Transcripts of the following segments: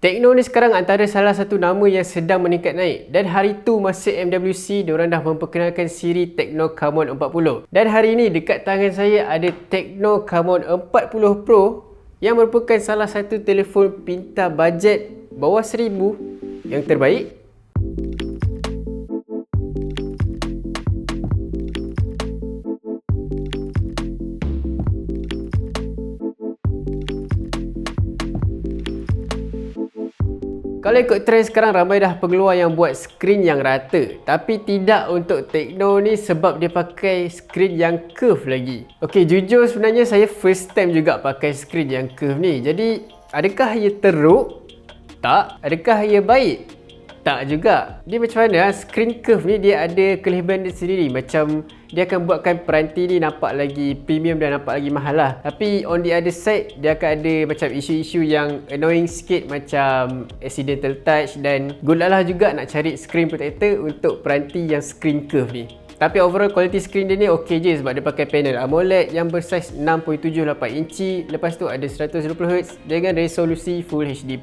Tekno ni sekarang antara salah satu nama yang sedang meningkat naik. Dan hari tu masa MWC diorang dah memperkenalkan siri Tekno Camon 40 dan hari ni dekat tangan saya ada Tekno Camon 40 Pro yang merupakan salah satu telefon pintar bajet bawah 1000 yang terbaik Kalau ikut trend sekarang ramai dah pengeluar yang buat skrin yang rata Tapi tidak untuk Tekno ni sebab dia pakai skrin yang curve lagi Ok jujur sebenarnya saya first time juga pakai skrin yang curve ni Jadi adakah ia teruk? Tak Adakah ia baik? Tak juga. Dia macam mana? Screen curve ni dia ada kelebihan dia sendiri. Macam dia akan buatkan peranti ni nampak lagi premium dan nampak lagi mahal lah. Tapi on the other side, dia akan ada macam isu-isu yang annoying sikit macam accidental touch dan gulalah juga nak cari screen protector untuk peranti yang screen curve ni. Tapi overall quality screen dia ni ok je sebab dia pakai panel AMOLED yang bersaiz 6.78 inci Lepas tu ada 120Hz dengan resolusi Full HD+.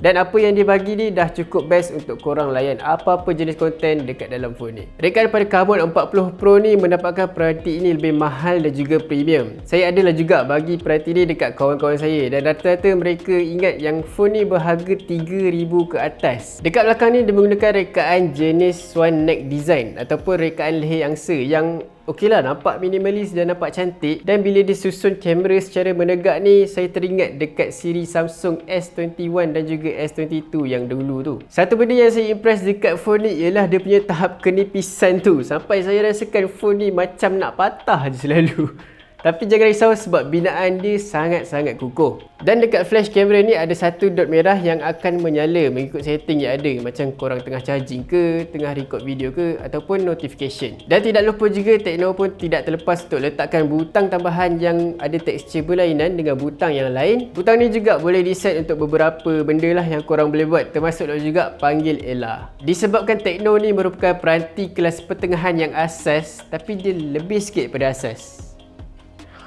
Dan apa yang dia bagi ni dah cukup best untuk korang layan apa-apa jenis konten dekat dalam phone ni. Rekan daripada Carbon 40 Pro ni mendapatkan peranti ini lebih mahal dan juga premium. Saya adalah juga bagi peranti ni dekat kawan-kawan saya dan rata-rata mereka ingat yang phone ni berharga 3000 ke atas. Dekat belakang ni dia menggunakan rekaan jenis Swan Neck Design ataupun rekaan leher angsa yang Okey lah nampak minimalis dan nampak cantik dan bila disusun kamera secara menegak ni saya teringat dekat siri Samsung S21 dan juga S22 yang dulu tu. Satu benda yang saya impress dekat phone ni ialah dia punya tahap kenipisan tu sampai saya rasakan phone ni macam nak patah je selalu. Tapi jangan risau sebab binaan dia sangat-sangat kukuh. Dan dekat flash camera ni ada satu dot merah yang akan menyala mengikut setting yang ada. Macam korang tengah charging ke, tengah record video ke ataupun notification. Dan tidak lupa juga Tekno pun tidak terlepas untuk letakkan butang tambahan yang ada tekstur berlainan dengan butang yang lain. Butang ni juga boleh diset untuk beberapa benda lah yang korang boleh buat termasuk juga panggil Ella. Disebabkan Tekno ni merupakan peranti kelas pertengahan yang asas tapi dia lebih sikit pada asas.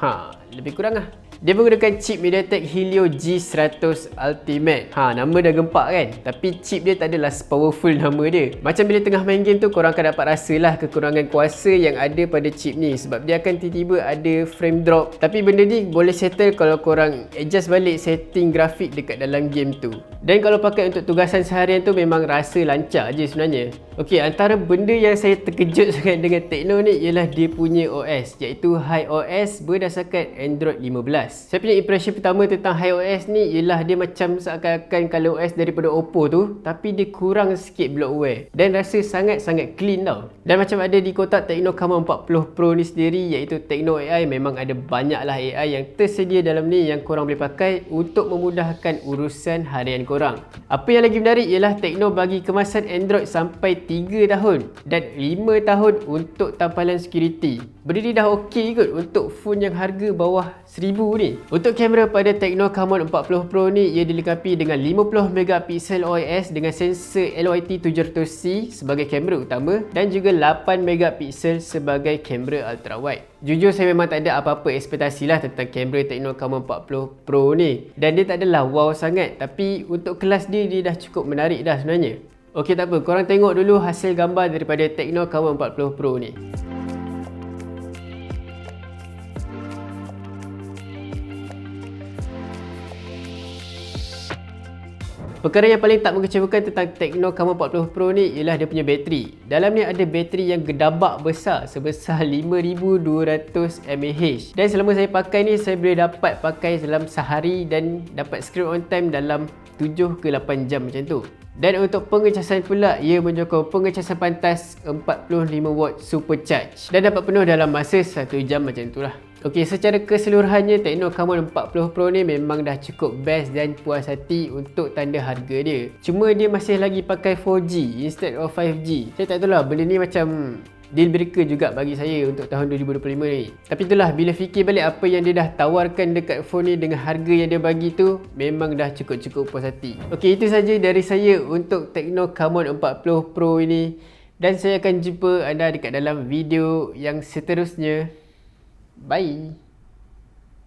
Ha, lebih kurang lah. Dia menggunakan chip MediaTek Helio G100 Ultimate. Ha, nama dah gempak kan? Tapi chip dia tak adalah powerful nama dia. Macam bila tengah main game tu, korang akan dapat rasalah kekurangan kuasa yang ada pada chip ni. Sebab dia akan tiba-tiba ada frame drop. Tapi benda ni boleh settle kalau korang adjust balik setting grafik dekat dalam game tu. Dan kalau pakai untuk tugasan seharian tu memang rasa lancar je sebenarnya. Okey, antara benda yang saya terkejut sangat dengan Tekno ni ialah dia punya OS. Iaitu High OS berdasarkan Android 15 OS. Saya punya impression pertama tentang HiOS ni ialah dia macam seakan-akan kalau OS daripada Oppo tu tapi dia kurang sikit bloatware dan rasa sangat-sangat clean tau. Dan macam ada di kotak Tecno Camon 40 Pro ni sendiri iaitu Tecno AI memang ada banyaklah AI yang tersedia dalam ni yang korang boleh pakai untuk memudahkan urusan harian korang. Apa yang lagi menarik ialah Tecno bagi kemasan Android sampai 3 tahun dan 5 tahun untuk tampalan security. Berdiri dah okey kot untuk phone yang harga bawah 1000 ni. Untuk kamera pada Tecno Camon 40 Pro ni ia dilengkapi dengan 50 megapiksel OIS dengan sensor LYT 700C sebagai kamera utama dan juga 8 megapiksel sebagai kamera ultra wide. Jujur saya memang tak ada apa-apa ekspektasi lah tentang kamera Tecno Camon 40 Pro ni dan dia tak adalah wow sangat tapi untuk kelas dia dia dah cukup menarik dah sebenarnya. Okey tak apa, korang tengok dulu hasil gambar daripada Tecno Camon 40 Pro ni. Perkara yang paling tak mengecewakan tentang Tecno Camon 40 Pro ni ialah dia punya bateri. Dalam ni ada bateri yang gedabak besar sebesar 5200 mAh. Dan selama saya pakai ni saya boleh dapat pakai dalam sehari dan dapat screen on time dalam 7 ke 8 jam macam tu. Dan untuk pengecasan pula, ia menyokong pengecasan pantas 45W supercharge dan dapat penuh dalam masa 1 jam macam tu lah. Okey, secara keseluruhannya Tecno Camon 40 Pro ni memang dah cukup best dan puas hati untuk tanda harga dia. Cuma dia masih lagi pakai 4G instead of 5G. Saya tak tahu lah benda ni macam deal breaker juga bagi saya untuk tahun 2025 ni. Tapi itulah bila fikir balik apa yang dia dah tawarkan dekat phone ni dengan harga yang dia bagi tu memang dah cukup-cukup puas hati. Okey, itu saja dari saya untuk Tecno Camon 40 Pro ini dan saya akan jumpa anda dekat dalam video yang seterusnya. Bye.